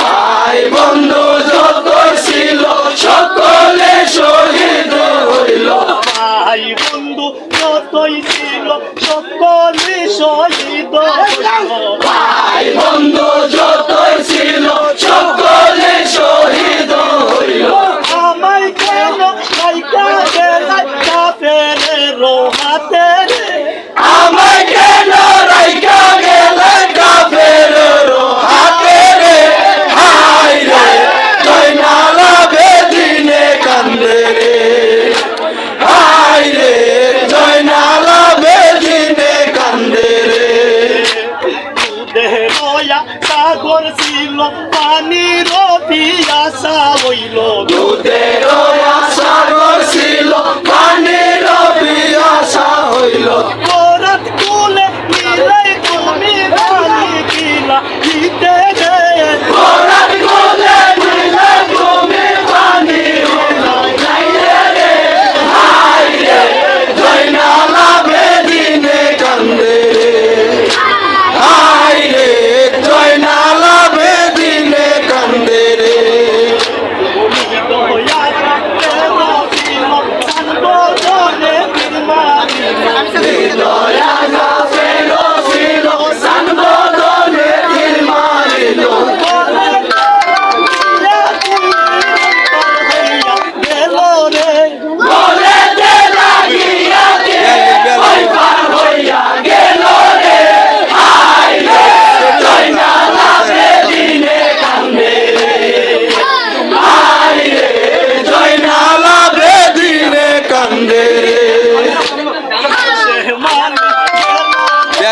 ভাই বন্ধু যত ছিল সকলে শহীদ হইল। ভাই বন্ধু যতই ছিল সকলে শহীদ ভাই বন্ধু যতই ছিল সকলে শহীদ হইল। আমায় কেন সাইকা গেল কাপের রোহাতে দুধের পিয়াসা হইল। দুধের আশা রসিল পানির পিয়াসা হইল।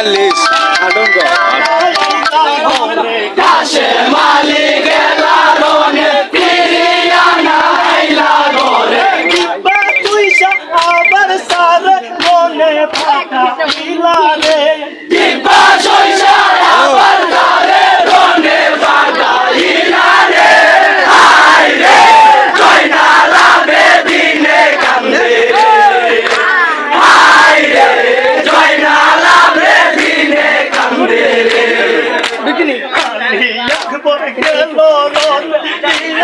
চল্লিশ। আটঙ্ক মরণ দিল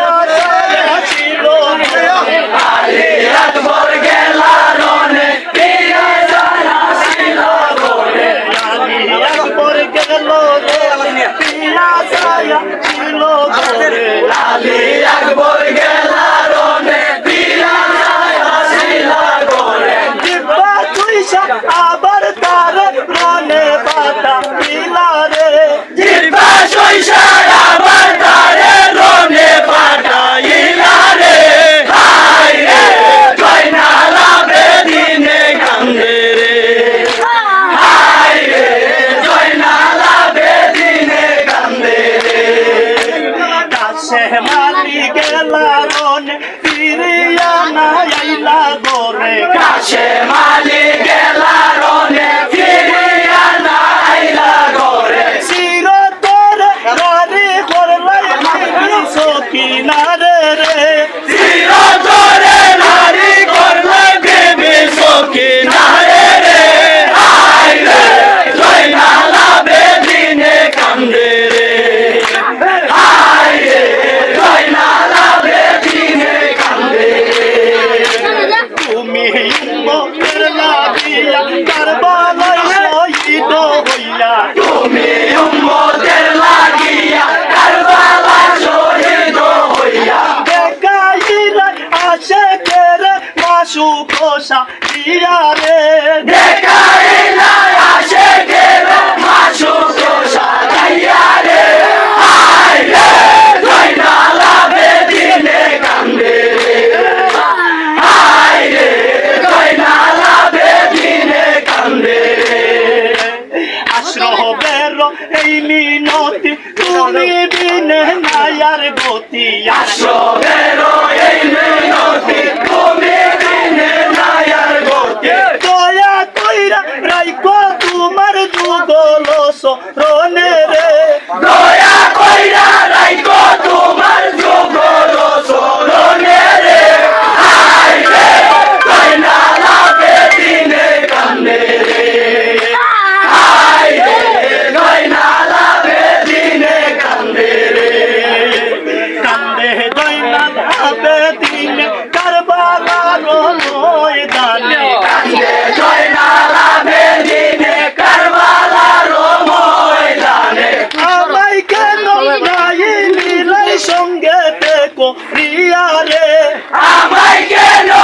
লাগন ফিরিয়া না আইলা গোরে কাছে মালিক সুকোষা দিয়া রে? দেখাইলা আসে গেল মাসু কোষা দিয়া রে আই রে ধইনা লাভে দিলে কান্দে আই রে ধইনা লাভে দিলে কান্দে আশ্রহ বের এই মিনতি, তুমি বিনে নায়ার গতি। আশ্রহ বের এই মিনতি, তুমি রাইকো তোমার যুগল সরণে I'm making Americano!